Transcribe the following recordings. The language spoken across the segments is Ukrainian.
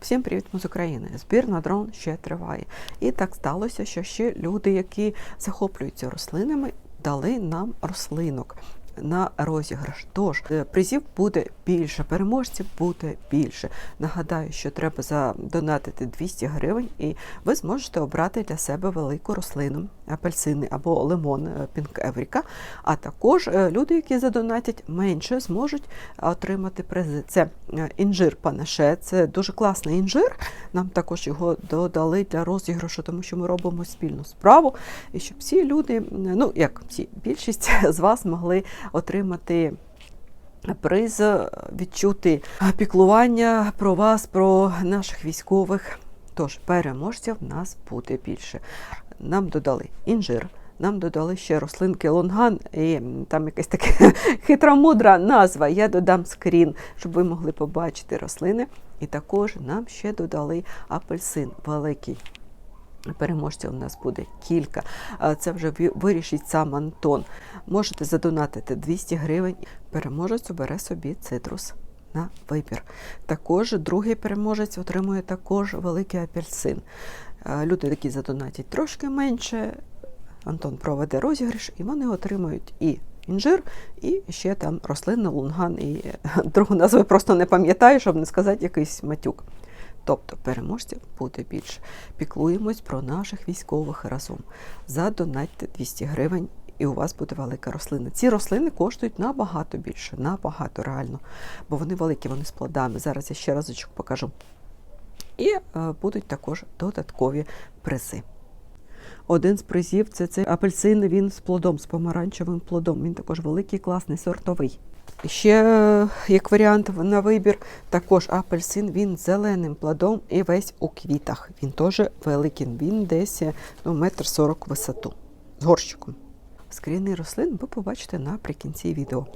Всім привіт ми з України. Збір на дрон ще триває. І так сталося, що ще люди, які захоплюються рослинами, дали нам рослинок. На розіграш. Тож е, призів буде більше, переможців буде більше. Нагадаю, що треба задонатити 200 гривень, і ви зможете обрати для себе велику рослину, апельсини або лимон Пінк Евріка. А також е, люди, які задонатять менше, зможуть отримати призи. Це е, інжир панаше, це дуже класний інжир. Нам також його додали для розіграшу, тому що ми робимо спільну справу. І щоб всі люди, ну як всі, більшість з вас могли отримати. Приз відчути піклування про вас, про наших військових. Тож переможців в нас буде більше. Нам додали інжир, нам додали ще рослинки лонган, і там якась така хитромудра назва. Я додам скрін, щоб ви могли побачити рослини. І також нам ще додали апельсин великий. Переможців у нас буде кілька. Це вже вирішить сам Антон. Можете задонатити 200 гривень. Переможець обере собі цитрус на вибір. Також другий переможець отримує також великий апельсин. Люди, які задонатять трошки менше, Антон проведе розіграш, і вони отримують і інжир, і ще там рослинна лунган. І е, другу назву просто не пам'ятаю, щоб не сказати якийсь матюк. Тобто переможців буде більше. Піклуємось про наших військових разом. Задонатьте 200 гривень, і у вас буде велика рослина. Ці рослини коштують набагато більше, набагато реально, бо вони великі, вони з плодами. Зараз я ще разочок покажу. І е, будуть також додаткові призи. Один з призів це цей апельсин, він з плодом, з помаранчевим плодом. Він також великий, класний, сортовий. Ще е, як варіант на вибір, також апельсин, він з зеленим плодом і весь у квітах. Він теж великий, він десь е, ну, метр сорок висоту з горщиком. Скріни рослин ви побачите наприкінці відео.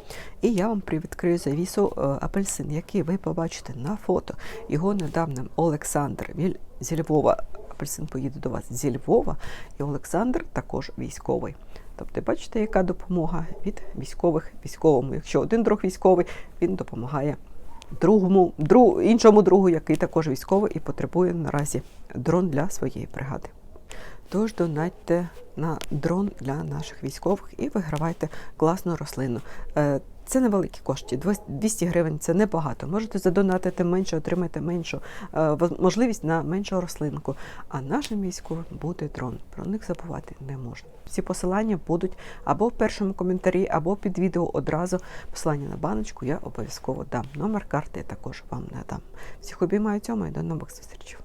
І я вам привідкрию завісу е, апельсин, який ви побачите на фото. Його надав нам Олександр Віль зі Львова. Апельсин поїде до вас зі Львова, і Олександр також військовий. Тобто, бачите, яка допомога від військових військовому. Якщо один друг військовий, він допомагає другому, друг, іншому другу, який також військовий і потребує наразі дрон для своєї бригади. Тож донатьте на дрон для наших військових і вигравайте класну рослину. Е, Це невеликі кошти, 200 гривень це небагато. Можете задонатити менше, отримати меншу е, можливість на меншу рослинку. А нашим військовим буде дрон. Про них забувати не можна. Всі посилання будуть або в першому коментарі, або під відео одразу. Посилання на баночку я обов'язково дам. Номер карти я також вам надам. Всіх обіймаю цьому і до нових зустрічей.